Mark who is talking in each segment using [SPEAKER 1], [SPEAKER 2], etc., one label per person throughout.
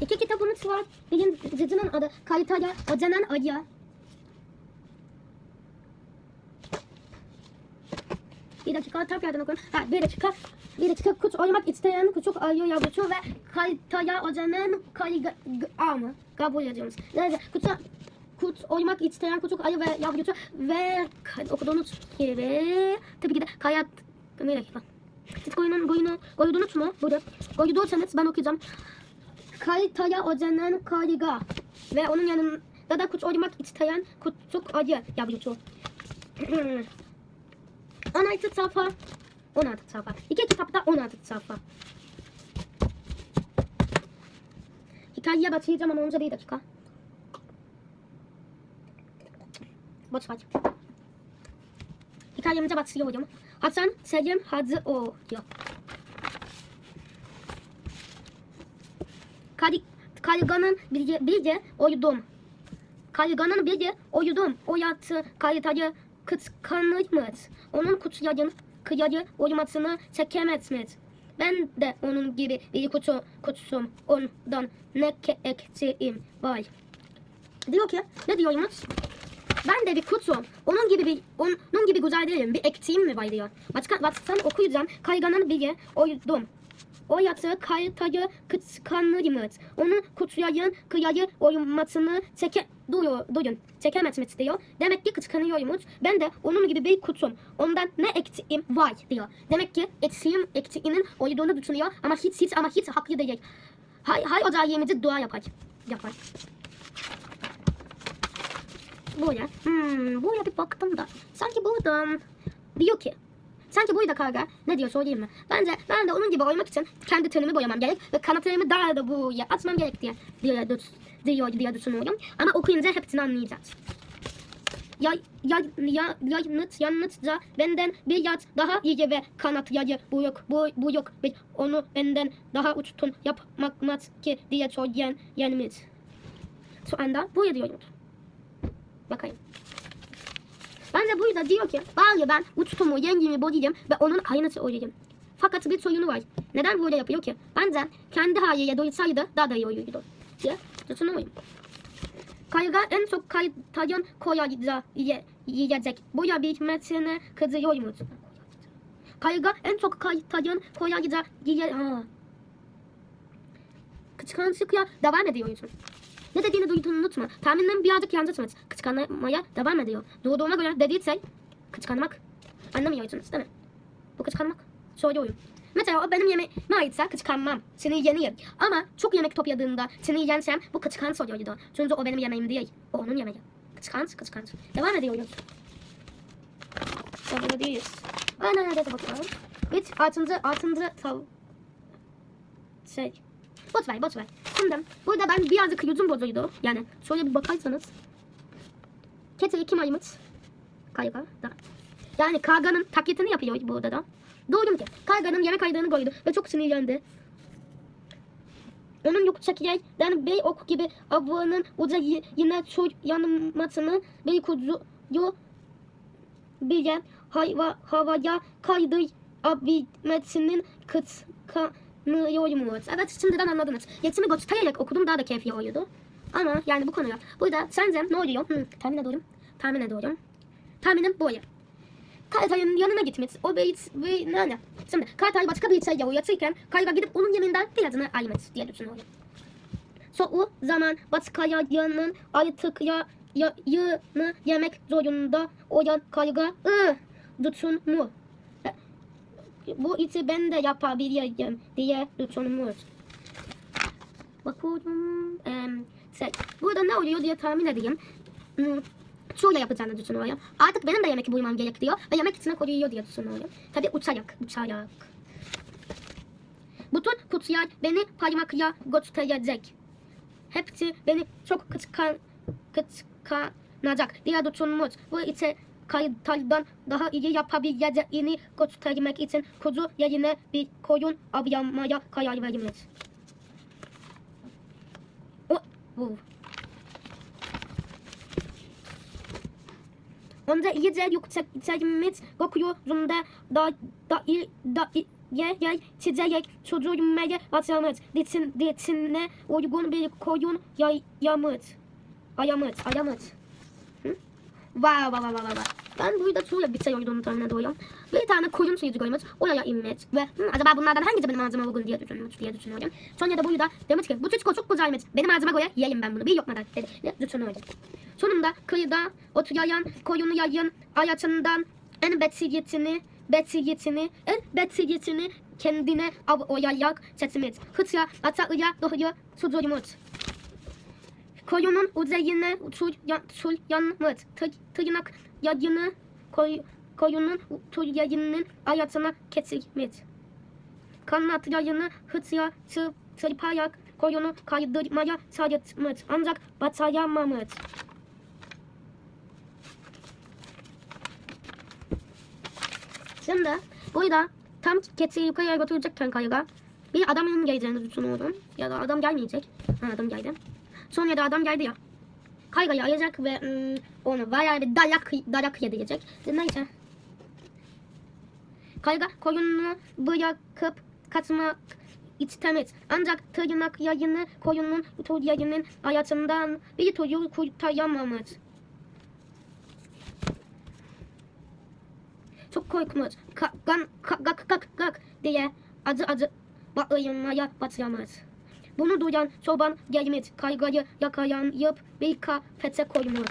[SPEAKER 1] İki kitabımız var. Birincisinin adı Kayıtaya Hocanın Ayı. Bir dakika tekrardan okuyorum. Ha, bir dakika. Bir dakika kuş oynamak isteyen küçük ayı yavrusu ve kayıtaya hocanın kayı mı? Kabul ediyoruz. Neyse kuş, kuş oynamak isteyen küçük ayı ve yavrusu ve okuduğunuz gibi tabii ki de kayat bir dakika. Siz koyunun koyunu koydunuz mu? Burada. Koyduysanız ben okuyacağım. Kayıtaya hocanın kayıga ve onun yanında da kuş oynamak isteyen küçük ayı yavrusu. 16 sayfa. 16 sayfa. İki kitapta 16 sayfa. Hikayeye başlayacağım ama önce bir dakika. Boş ver. Hikayemize başlıyorum. Hasan Selim Hacı o diyor. Kari, Karganın bilgi, bilgi oyudum. Karganın bilgi oyudum. O yatı kayıtayı kıskanırmış. Onun kutlayın kıyayı oymasını çekemezmiş. Ben de onun gibi bir kutu kutusum. Ondan ne ke eksiğim var. Diyor ki ne diyormuş? Ben de bir kutum. Onun gibi bir onun gibi güzel değilim. Bir eksiğim mi var diyor. Başka baştan okuyacağım. Kayganın biri oydum. O yatı kaytayı kıskanırmış. Onun kutlayın kıyayı oymasını çeke duyuyor, duyun. Çekemezmiş diyor. Demek ki kıskanıyormuş. Ben de onun gibi bir kutum. Ondan ne eksiğim var diyor. Demek ki eksiğim eksiğinin oyduğunu düşünüyor ama hiç hiç ama hiç haklı değil. Hay hay o da yemici dua yapar. Yapar. Buraya. Hmm, buraya bir baktım da. Sanki burada diyor ki Sanki burada karga. Ne diyor söyleyeyim mi? Bence ben de onun gibi oymak için kendi tenimi boyamam gerek ve kanatlarımı daha da buraya atmam gerek diye diye, diyor diye düşünüyorum. Ama okuyunca hepsini anlayacağız. Ya, ya, ya, yanıt, yanıtça benden bir yat daha iyi ve kanat yayı bu yok, bu, bu yok. Ve onu benden daha uçtun yapmak ki diye söyleyen yenimiz. Şu anda bu diyorum. Bakayım. Bence burada diyor ki bari ben uçtumu yengemi boyayayım ve onun kaynatı olayım. Fakat bir sorunu var. Neden böyle yapıyor ki? Bence kendi haliyle doyursaydı daha da iyi olurdu. diye düşünüyorum. Kayga en çok kaytayan koyacağı yiyecek. Boya bitmesine kızıyormuş. Kayga en çok kaytayan koyacağı yiye... Ha. Kıskançlıkla devam ediyorsun. Ne dediğini duyduğunu unutma. Tahminen birazcık yanlış mı? Kıskanmaya devam ediyor. Doğduğuna göre dediyse kıskanmak anlamıyorsunuz değil mi? Bu kıskanmak. Soruyorum. Mesela o benim yemeğime aitse kıskanmam. Seni yenir. Ama çok yemek topladığında seni yensem bu kıskanç oluyordu. Çünkü o benim yemeğim değil. O onun yemeği. Kıskanç kıskanç. Devam ediyoruz. Sabırlı değiliz. Ana nerede bakalım. Biz altıncı, altıncı tav... Şey, Boş ver, boş ver. Şimdi burada ben birazcık yüzüm bozuydu. Yani şöyle bir bakarsanız. Keçeli kim ayımız? Karga da. Yani karganın taklitini yapıyor burada da. Duydum ki karganın yemek aydığını koydu ve çok sinirlendi. Onun yok çekirden bey ok gibi avının uca yine su yanmasını bir kuzuyu bile hayva, havaya kaydı abilmesinin kıska Nıyormuş. Evet şimdiden anladınız. Yetimi göstererek okudum daha da keyifli oluyordu. Ama yani bu konuya. Burada sence ne oluyor? Hı, tahmin ediyorum. Tahmin ediyorum. Tahminim böyle. Kartay'ın yanına gitmiş. O bir, bir ne ne? Şimdi Kartay başka bir şey yatırken Kayga gidip onun yeminden birazını almış diye düşünüyorum. So o zaman Batkaya'nın artık ya, ya, yığını yemek zorunda olan Kayga ı, tutun mu? Bu işi ben de yapabilirim diye düşünmüş. Bakıyorum. Ee, şey, burada ne oluyor diye tahmin edeyim. Hmm, şöyle yapacağını düşünüyorum. Artık benim de yemek bulmam gerekiyor ve yemek içine koyuyor diye düşünüyorum. Tabi uçarak, uçarak. Bütün kutular beni parmakla gösterecek. Hepsi beni çok kıskan, kıskanacak diye düşünmüş. Bu ise kayıtlardan daha iyi yapabileceğini göstermek için kuzu yerine bir koyun avlamaya karar vermiş. O, bu. Onda iyice yükselmiş gökyüzünde da, da, da, ye ye çizerek çocuğumaya başlamış. Ditin, ditine uygun bir koyun yay, yamıt. Ayamıt, ayamıt. Hı? Vay vay vay vay vay. Ben burada şöyle bir şey olduğunu tahmin ediyorum. Bir tane koyun suyucu koymuş. Oraya inmiş. Ve hı, acaba bunlardan hangisi benim ağzıma uygun diye düşünmüş diye düşünüyorum. Sonra da burada demiş ki bu çocuk çok güzelmiş. Benim ağzıma göre yiyeyim ben bunu. Bir lokmadan dedi. diye düşünüyorum. Sonunda kıyıda oturan koyunu yayın ayatından en betsiyetini betsiyetini en betsiyetini kendine av oyayak seçmiş. Hıtya atağıya doğru sucuymuş. Koyunun üzerine uçur yan, uçur yanmış. Tır, tırnak yayını koy, koyunun tur yayının ayatına kesilmiş. Kanat yayını hıtya çır, çırparak koyunu kaydırmaya çalışmış. Ancak başaramamış. Şimdi burada tam keçi yukarıya götürecekken kayga bir adamın geleceğini düşünüyorum. Ya da adam gelmeyecek. Ha, adam geldi. Sonra da adam geldi ya. Kaygayı ayacak ve ım, onu bayağı bir dayak, dayak yedirecek. Neyse. Kayga koyununu bırakıp kaçmak istemez. Ancak tırnak yayını koyunun tur yayının hayatından bir çocuğu kurtaramamış. Çok korkmuş. Ka gan, ka gak gak gak diye acı acı bağırmaya başlamış. Bunu duyan çoban gelmiş kaygayı yakalayıp bir kafese koymuş.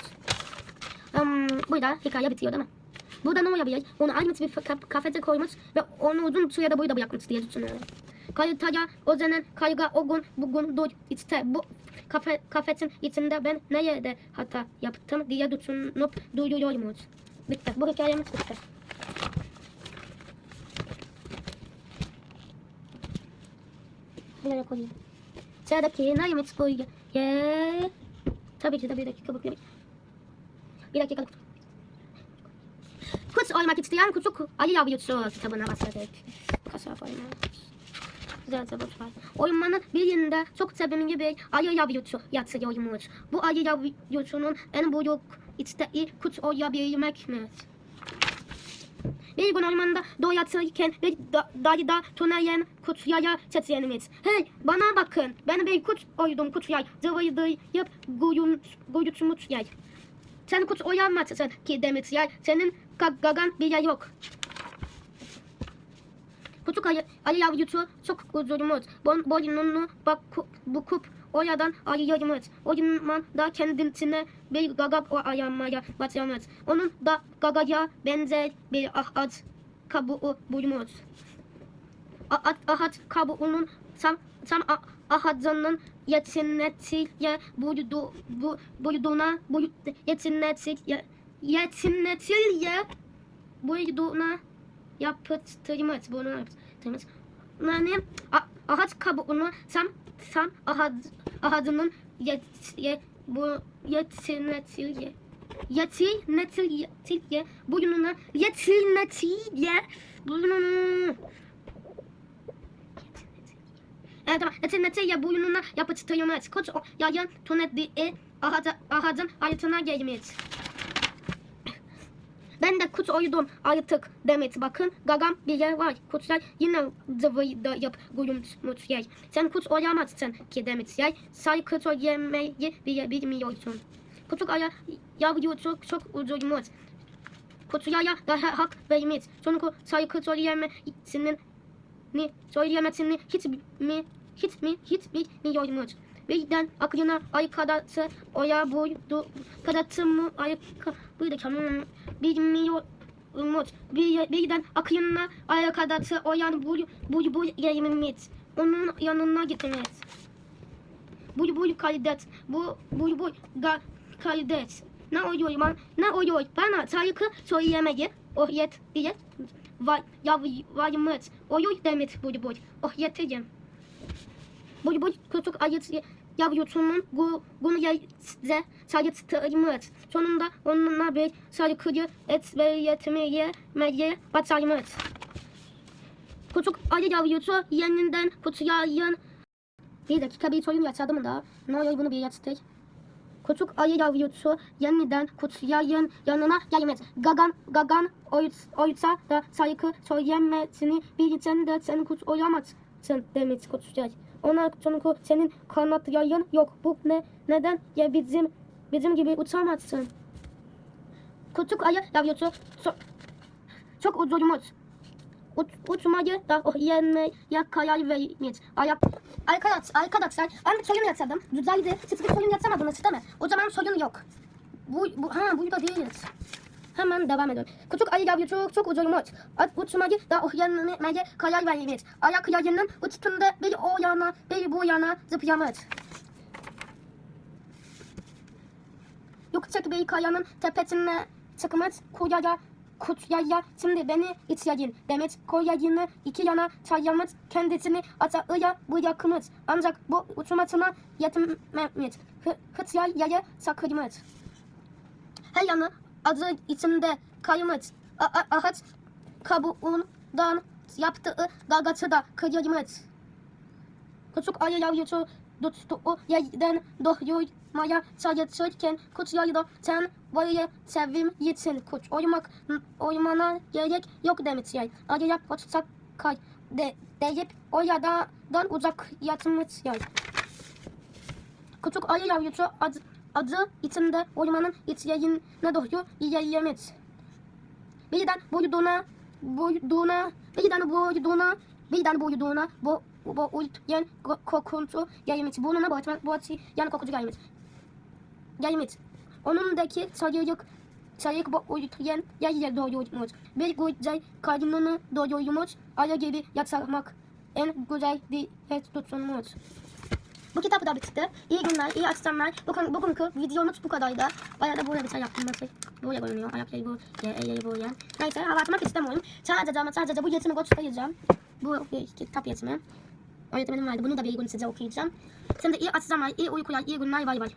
[SPEAKER 1] Um, burada hikaye bitiyor değil mi? Burada ne olabilir? Onu aynı bir ka- kafese koymuş ve onu uzun sürede burada bırakmış diye düşünüyorum. Kayıtaya özenen kayga o gün bugün dur işte bu kafe, kafesin içinde ben nerede hata yaptım diye düşünüp duruyormuş. Bitti. Bu hikayemiz bitti. Buraya koyayım. Sıradaki neyimiz koy. Ye. Tabii ki de bir dakika bakıyorum. Bir dakika. Kuş oymak isteyen küçük ayı yavrusu kitabına başladık. Kasap oymak. Güzel sabır var. Oymanın birinde çok sevimli bir ayı yavrusu yatıyormuş. Bu ayı yavrusunun en büyük isteği kuş oyabilmekmiş. Bir gün ormanda doyatırken bir da, dayıda tüneyen kutuya seslenmiş. Hey bana bakın ben bir kut oydum kutuya zıvıydayıp guyum, guyutmuş yay. Sen kut oyanmazsın ki demiş yay. Senin ga- gagan bir yer yok. Küçük ayı, ayı yavrusu çok üzülmüş. Bon, boynunu bakıp, bukup oradan ayırmış. O zaman da kendisine bir gaga o ayamaya başlamış. Onun da gagaya benzer bir ağaç kabuğu bulmuş. Ağaç, ağaç kabuğunun tam, tam a- ağacının yetinetiyle buydu, bu, buyduğuna, buy, yetinetiyle, yetinetiyle buyduğuna yapıştırmış. Bunu yapıştırmış. Yani a- ağaç kabuğunu tam tam ağaç, ağacının yet, ye, bu yetinetiyle yetinetiyle burnuna yetinetiyle burnuna Evet tamam. Yetinetiyle burnuna yapıştırmış. Koç o yayın tünetliği ağaca, ağacın altına gelmiş. Ben de kuş oydum artık demet bakın gagam bir yer var. Kuşlar yine zıvıydayıp gülümsmüş yer. Sen kuş oyamazsın ki demet yer. Say kuş yemeyi bile bilmiyorsun. Küçük aya yavrusu çok üzülmüş. Kuşlara daha hak vermiş. Çünkü saygı söyleyemesinin ni söyleyemesini hiç mi hiç mi hiç bilmiyormuş. Birden aklına arkadaşı oya buydu. Kadası mı arka buydu tamam bilmiyormuş. Bir, birden aklına arkadaşı oyan buy buy buy gelmiş. Onun yanına gitmiş. Buy buy kaydet. Bu buy buy ga, kaydet. Ne oluyor man? Ne oluyor? Bana saygı söylemeyi. Oh yet diye. Vay yav varmış. Oluyor demek buy buy. Oh yeteceğim. Buy buy küçük ayıt yavrusunun gu, bunu size sayıttırmış. Sonunda onunla bir saygıyı et ve yetmeye meye başarmış. Küçük ayı yavrusu yeniden kutuya Bir dakika bir sorun yaşadım da. Ne oluyor bunu bir yatıştır. Küçük ayı yavrusu yeniden kutlayın yanına gelmez. Gagan, gagan oysa da saygı söyleyemezsini bilirsen de sen kut oyamazsın demiş kutsay. Ona çünkü senin kanat yayın yok. Bu ne neden ya bizim bizim gibi uçamazsın. Küçük ayı yavrusu çok, çok uzunmuş. Uç, uçmayı da o yenmeye karar vermiş. Ayak, arkadaş, arkadaşlar ben bir soyun yatırdım. Güzeldi. Siz bir soyun yatırmadınız değil mi? O zaman soyun yok. Bu, bu, ha burada değiliz. Hemen devam edelim. Küçük ayı yavru çok çok uzunmuş. At uçmayı da o yenmeye karar vermiş. Ayak yayının uçtuğunda bir o yana bir bu yana zıplamış. Yüksek bir kayanın tepesine çıkmış kuyaya kutyaya şimdi beni içleyin demiş koyayını iki yana çaylamış kendisini aşağıya bırakmış ancak bu uçmasına yetmemiş Hı, hıtya yaya sakırmış her yanı adı içinde a- ağaç kabuğundan yaptığı gagası da kırılmış Küçük ayı yavrusu tuttuğu yerden doyurmaya çalışırken kuş yayla sen böyle sevim yitsin kuş. Oymak, oymana gerek yok demiş yay. Ayıya hoşça kay de, deyip o yadadan uzak yatmış yay. Küçük ayı yavrusu adı, adı içinde ormanın içlerine doğru ilerlemiş. Birden boyduğuna, boyduğuna, birden boyduğuna, birden boyduğuna, bu bu uyutken kokuntu gelmiş. Burnuna boğazına yani kokucu gelmiş. Gelmiş. Onundaki sayılık sayık bu uyutken yer yer doyurmuş. Bir güzel karnını doyurmuş. Ayı gibi yatmak en güzel diyet tutulmuş. Bu kitap da bitti. İyi günler, iyi akşamlar. Bugün, bugünkü videomuz bu kadardı. Bayağı da böyle bir şey yaptım. Nasıl böyle görünüyor. Ayakları bu, elleri bu yani. Neyse hava atmak istemiyorum. Sadece ama sadece bu yetimi göstereceğim. Bu bir kitap yetimi. Öğretmenim vardı. Bunu da bir gün size okuyacağım. Şimdi iyi akşamlar, iyi uykular, iyi günler. Bay bay.